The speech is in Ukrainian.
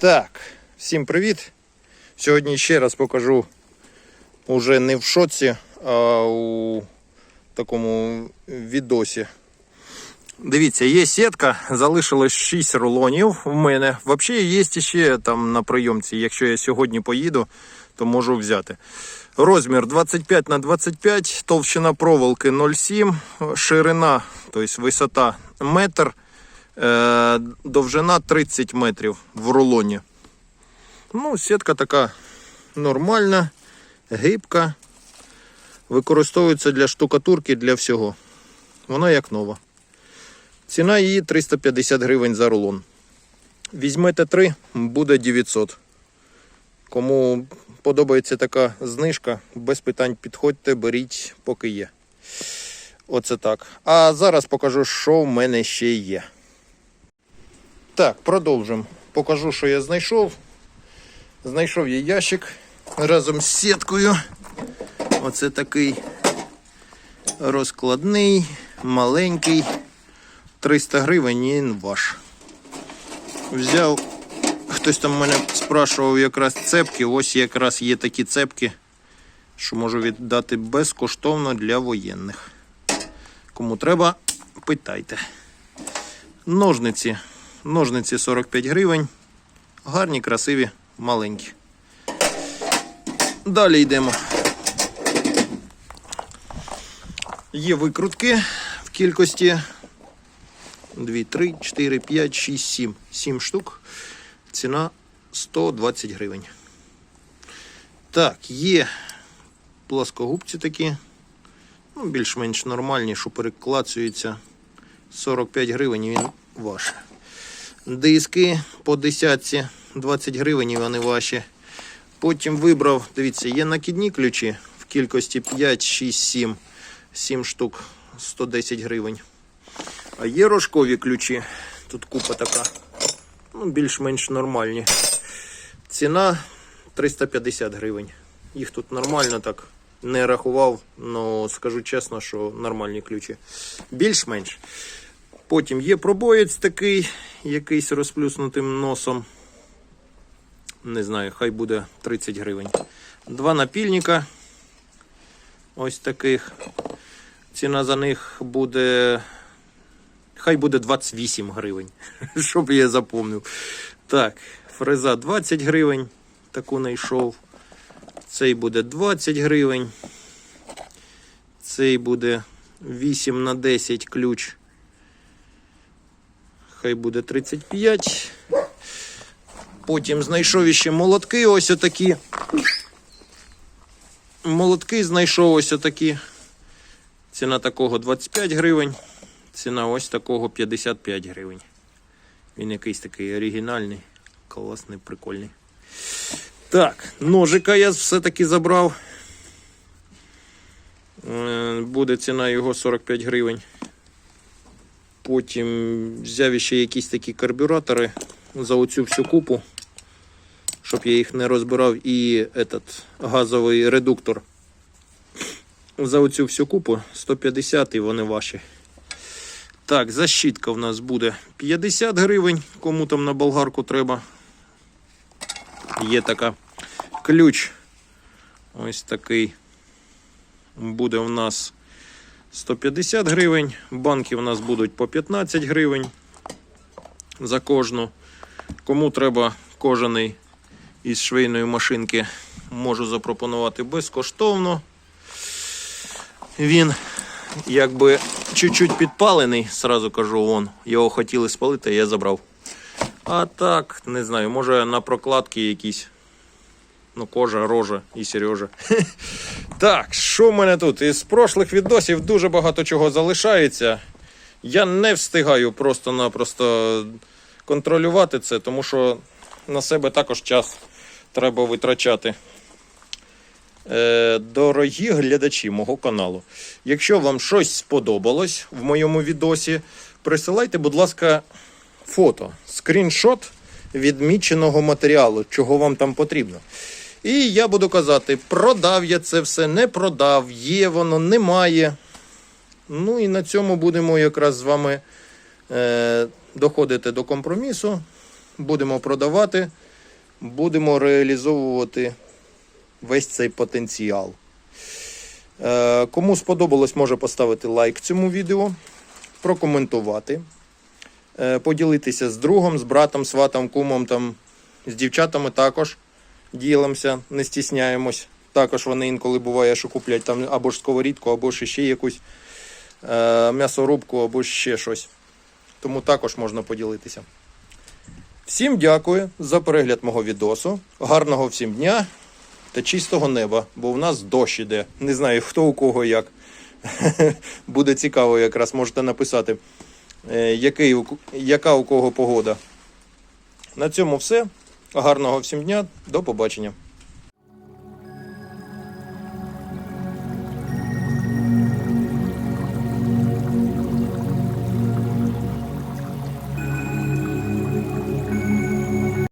Так, всім привіт. Сьогодні ще раз покажу уже не в шоці, а у такому відосі. Дивіться, є сітка, залишилось 6 рулонів в мене. Взагалі є ще там на прийомці. Якщо я сьогодні поїду, то можу взяти. Розмір 25 на 25, товщина проволоки 0,7, ширина, тобто висота метр, довжина 30 метрів в рулоні. Ну, сітка така нормальна, гибка. Використовується для штукатурки, для всього. Вона як нова. Ціна її 350 гривень за рулон. Візьмете 3, буде 900. Кому подобається така знижка, без питань підходьте, беріть, поки є. Оце так. А зараз покажу, що в мене ще є. Так, продовжимо. Покажу, що я знайшов. Знайшов я ящик разом з сіткою. Оце такий розкладний, маленький. 300 гривень він ваш. Взяв, хтось там мене спрашував якраз цепки. Ось якраз є такі цепки, що можу віддати безкоштовно для воєнних. Кому треба, питайте. Ножниці. Ножниці 45 гривень. Гарні, красиві, маленькі. Далі йдемо. Є викрутки в кількості 2, 3, 4, 5, 6, 7. 7 штук. Ціна 120 гривень. Так, є плоскогубці такі. Ну, більш-менш нормальні, що переклацуються. 45 гривень і він ваш. Диски по десятці 20 гривень вони ваші. Потім вибрав, дивіться, є накидні ключі в кількості 5, 6, 7. 7 штук 110 гривень. А є рожкові ключі. Тут купа така. Ну, більш-менш нормальні. Ціна 350 гривень. Їх тут нормально так. Не рахував, але скажу чесно, що нормальні ключі. Більш-менш. Потім є пробоєць такий, якийсь розплюснутим носом. Не знаю, хай буде 30 гривень. Два напільника. Ось таких. Ціна за них буде. Хай буде 28 гривень, щоб я запомнив. Так, фреза 20 гривень. Таку знайшов. Цей буде 20 гривень. Цей буде 8 на 10 ключ. Хай буде 35. Потім знайшов іще молотки ось отакі. Молотки знайшов ось отакі. Ціна такого 25 гривень. Ціна ось такого 55 гривень. Він якийсь такий оригінальний, класний, прикольний. Так, ножика я все-таки забрав. Е, Буде ціна його 45 гривень. Потім взяв ще якісь такі карбюратори за оцю всю купу, щоб я їх не розбирав, і этот газовий редуктор. За оцю всю купу 150 і вони ваші. Так, защітка в нас буде 50 гривень, кому там на болгарку треба. Є така ключ. Ось такий. Буде в нас 150 гривень. Банки в нас будуть по 15 гривень за кожну. Кому треба кожаний із швейної машинки, можу запропонувати безкоштовно. Він якби чуть-чуть підпалений, сразу кажу, вон. Його хотіли спалити, я забрав. А так, не знаю, може на прокладки якісь. Ну, кожа, рожа і Сережа. Так, що в мене тут? Із прошлих відосів дуже багато чого залишається. Я не встигаю просто-напросто контролювати це, тому що на себе також час треба витрачати. Е, Дорогі глядачі мого каналу. Якщо вам щось сподобалось в моєму відосі, присилайте, будь ласка, фото, скріншот відміченого матеріалу, чого вам там потрібно. І я буду казати, продав я це все, не продав, є воно, немає. Ну і на цьому будемо якраз з вами е, доходити до компромісу. Будемо продавати. будемо реалізовувати весь цей потенціал. Е, Кому сподобалось, може поставити лайк цьому відео, прокоментувати, е, поділитися з другом, з братом, сватом, кумом, там, з дівчатами також ділимося, не стісняємось. Також вони інколи буває, що куплять там або ж сковорідку, або ж ще якусь е, м'ясорубку, або ще щось. Тому також можна поділитися. Всім дякую за перегляд мого відосу. Гарного всім дня та чистого неба, бо в нас дощ іде. Не знаю, хто у кого як. Буде цікаво, якраз можете написати, е, який, яка у кого погода. На цьому все. Гарного всім дня. До побачення.